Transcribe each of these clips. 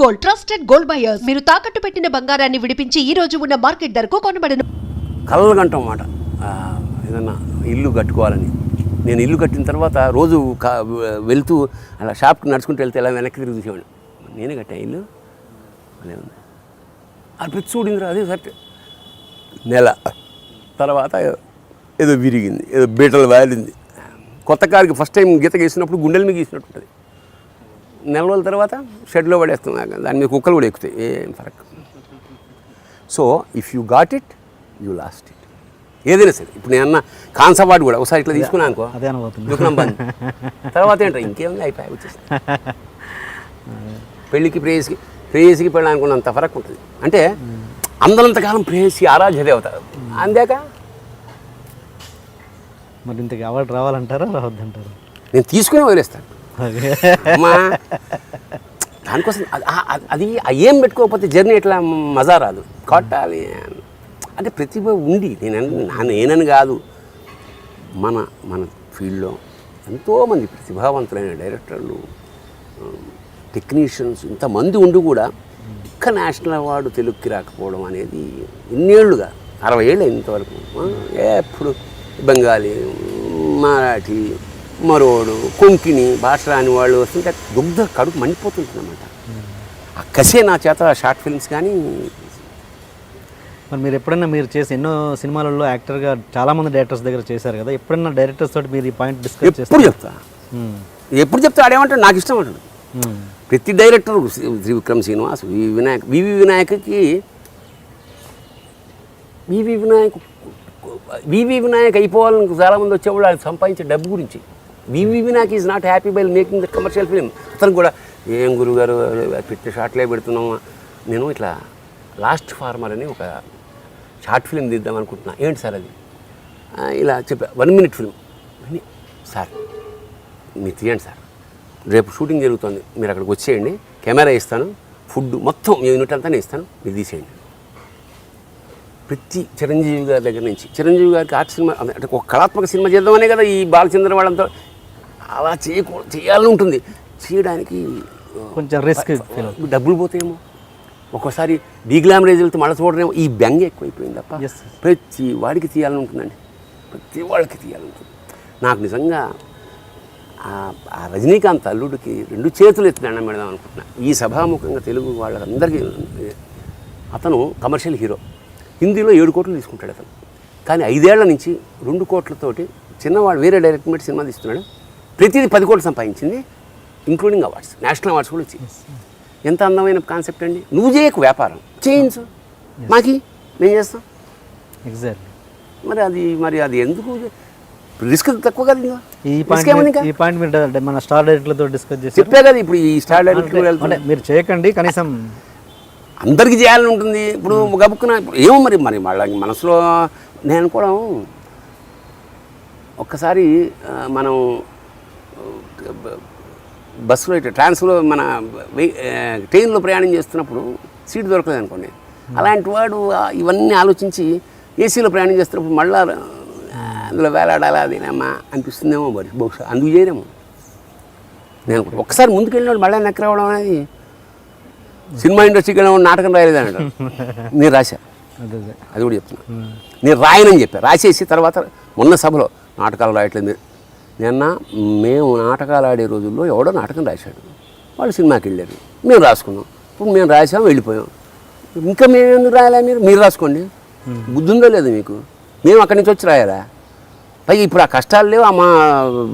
Gold trusted gold buyers మీరు తాకట్టు పెట్టిన బంగారాన్ని విడిపించి ఈ రోజు ఉన్న మార్కెట్ ధరకు కొనబడను. కలలుగంటాం మాట ఏదన్నా ఇల్లు కట్టుకోవాలని. నేను ఇల్లు కట్టిన తర్వాత రోజు కా వెళ్తూ అలా షాప్కి నడుచుకుంటూ వెళ్తే ఇలా వెనక్కి తిరిగి చూసేవాడు నేనే కట్టా ఇల్లు? అనే ఉంది. అది చూడింది అదే సరే నెల. తర్వాత ఏదో విరిగింది. ఏదో బీటలు వాలింది. కొత్త కారుకి ఫస్ట్ టైం గీత గీసినప్పుడు గుండెల మీద గీసినట్టు ఉంటుంది. నెల రోజుల తర్వాత షెడ్లో పడేస్తాం. దాని మీద కుక్కలు కూడా ఎక్కుతాయి. ఏం ఫరక్. So if you got it you lost it ఏదైనా సరే. ఇప్పుడు నేను అన్న కాన్సవార్డ్ కూడా ఒకసారి ఇట్లా తీసుకున్నాను అనుకో. దుకాణం బంద్. తర్వాత ఏంటో ఇంకేముంది? అయిపోయి వచ్చేసి పెళ్ళికి ప్రేయస్కి ప్రేయస్కి పెళ్ళి అనుకున్నంత ఫరక్ ఉంటుంది. అంటే అందరంతకాలం ప్రేయసి ఆరాధ్య దేవత. అందాక? మరి ఇంతకు అవార్డు రావాలంటారా? రావద్దంటారా? నేను తీసుకుని వదిలేస్తాను. మా అమ్మా దానికోసం అది- ఏం పెట్టుకోకపోతే జర్నీ ఎట్లా మజా రాదు. కొట్టాలి. అంటే ప్రతిభ ఉంది నేను నేనని కాదు. మన మన ఫీల్డ్లో ఎంతోమంది ప్రతిభావంతులైన డైరెక్టర్లు టెక్నీషియన్స్ ఇంతమంది ఉండి కూడా ఒక్క నేషనల్ అవార్డు తెలుగుకి రాకపోవడం అనేది ఇన్నేళ్ళుగా అరవై ఏళ్ళు ఇంతవరకు. ఎప్పుడు బెంగాలీ మరాఠీ మరోడు కొంకిణి భాష రాని వాళ్ళు వస్తుంటే దుగ్ధ కడుపు మండిపోతుంటుంది అనమాట ఆ కసే నా చేత షార్ట్ ఫిల్మ్స్ కానీ మరి మీరు ఎప్పుడైనా మీరు చేసి ఎన్నో సినిమాలలో యాక్టర్గా చాలా మంది డైరెక్టర్స్ దగ్గర చేశారు కదా ఎప్పుడైనా డైరెక్టర్స్ తోటి మీరు ఈ పాయింట్ డిస్కస్ చేస్తారు ఎప్పుడు చెప్తా. ఎప్పుడు చెప్తా ఆడేమంటాడు? నాకు ఇష్టం అంటాడు. ప్రతి director Shri Vikram Srinivas V V Vinayak V V వినాయక్కి V V Vinayak V V Vinayak అయిపోవాలని చాలామంది వచ్చేవాళ్ళు అది సంపాదించే డబ్బు గురించి. V V Vinayak is not happy by making the commercial film అతను కూడా ఏం గురుగారు పెట్టే షార్ట్లే పెడుతున్నాము నేను ఇట్లా లాస్ట్ ఫార్మర్ అని ఒక షార్ట్ ఫిలిం తీద్దాం అనుకుంటున్నా. ఏంటి సార్ అది? ఇలా చెప్పా వన్ మినిట్ ఫిలిం సార్ మీరు తీయండి సార్. రేపు షూటింగ్ జరుగుతుంది. మీరు అక్కడికి వచ్చేయండి. కెమెరా ఇస్తాను. ఫుడ్ మొత్తం యూనిట్ అంతా నేను ఇస్తాను. మీరు తీసేయండి. ప్రతి చిరంజీవి గారి దగ్గర నుంచి చిరంజీవి గారికి ఆర్ట్ సినిమా అంటే ఒక కళాత్మక సినిమా చేద్దామనే కదా ఈ బాలచంద్ర వాళ్ళంతా అలా చేయకూడదు చేయాలని ఉంటుంది చేయడానికి కొంచెం రిస్క్ డబ్బులు పోతాయేమో ఒక్కోసారి డీగ్లామరేజ్లతో మళ్ళీ చూడరేమో ఈ బెంగ ఎక్కువైపోయింది తప్ప. ప్రతి వాడికి తీయాలని ఉంటుందండి ప్రతి వాళ్ళకి తీయాలని ఉంటుంది నాకు నిజంగా ఆ- రజనీకాంత్ అల్లుడికి రెండు చేతులు ఎత్తి దండం పెడదాం అనుకుంటున్నా. ఈ సభాముఖంగా తెలుగు వాళ్ళందరికీ అతను కమర్షియల్ హీరో. హిందీలో ఏడు కోట్లు తీసుకుంటాడు అతను. కానీ ఐదేళ్ళ నుంచి రెండు కోట్లతోటి చిన్నవాడు వేరే డైరెక్టర్ మీద సినిమా తీస్తున్నాడు. ప్రతిదీ పది కోట్లు సంపాదించింది ఇంక్లూడింగ్ అవార్డ్స్ నేషనల్ అవార్డ్స్ కూడా వచ్చింది ఎంత అందమైన కాన్సెప్ట్ అండి. నువ్వు చేయకు వ్యాపారం చేయించు. మాకి మేము చేస్తాం. ఎగ్జాక్ట్లీ మరి అది మరి అది ఎందుకు? రిస్క్ తక్కువ కదా ఇంకా. ఈ పాయింట్ ఈ పాయింట్ మీరు డ- మన స్టార్ డైరెక్టర్లతో డిస్కస్ చేశారు. చెప్పే కదా ఇప్పుడు ఈ స్టార్ డైరెక్టర్ అంటే మీరు చేయకండి కనీసం అందరికి చేయాలని ఉంటుంది. ఇప్పుడు గబుక్కున ఇప్పుడు ఏమో మరి మరి వాళ్ళ మనసులో నేను అనుకోవడం ఒక్కసారి మనం బస్సులో ఇట్లా ట్రాన్స్లో మన ట్రైన్లో ప్రయాణం చేస్తున్నప్పుడు సీట్ దొరకలేదు అనుకోండి. అలాంటి వాడు ఇవన్నీ ఆలోచించి ఏసీలో ప్రయాణం చేస్తున్నప్పుడు మళ్ళా అందులో వేలాడాలా అదేనమ్మా అనిపిస్తుందేమో మరి బహుశా అందుకు చేయలేము. నేను అనుకుంటా. ఒక్కసారి ముందుకు వెళ్ళినాడు మళ్ళీ వెనక్కి రావడం అనేది సినిమా ఇండస్ట్రీకి వెళ్ళిన నాటకం రాయలేదు అంటాడు నేను రాశా. అదే కూడా చెప్తున్నా. నేను రాయనని చెప్పా. రాసేసి తర్వాత మొన్న సభలో నాటకాలు రాయట్లేదు. నిన్న మేము నాటకాలు ఆడే రోజుల్లో ఎవడో నాటకం రాశాడు. వాళ్ళు సినిమాకి వెళ్ళారు మేము రాసుకున్నాం. ఇప్పుడు మేము రాసాం వెళ్ళిపోయాం. ఇంకా మేము ఎందుకు రాయాలా మీరు? మీరు రాసుకోండి. బుద్ధి ఉందో లేదు మీకు? మేము అక్కడి నుంచి వచ్చి రాయాలా? పైగా ఇప్పుడు ఆ కష్టాలు లేవు ఆ మా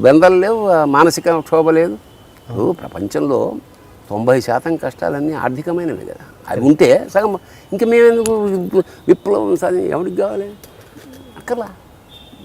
బెందలు లేవు మానసిక క్షోభ లేదు. ఇప్పుడు ప్రపంచంలో తొంభై శాతం కష్టాలన్నీ ఆర్థికమైనవి కదా. అది ఉంటే సగం ఇంకా మేమెందుకు విప్లవం సాధి ఎవరికి కావాలి? అక్కర్లా.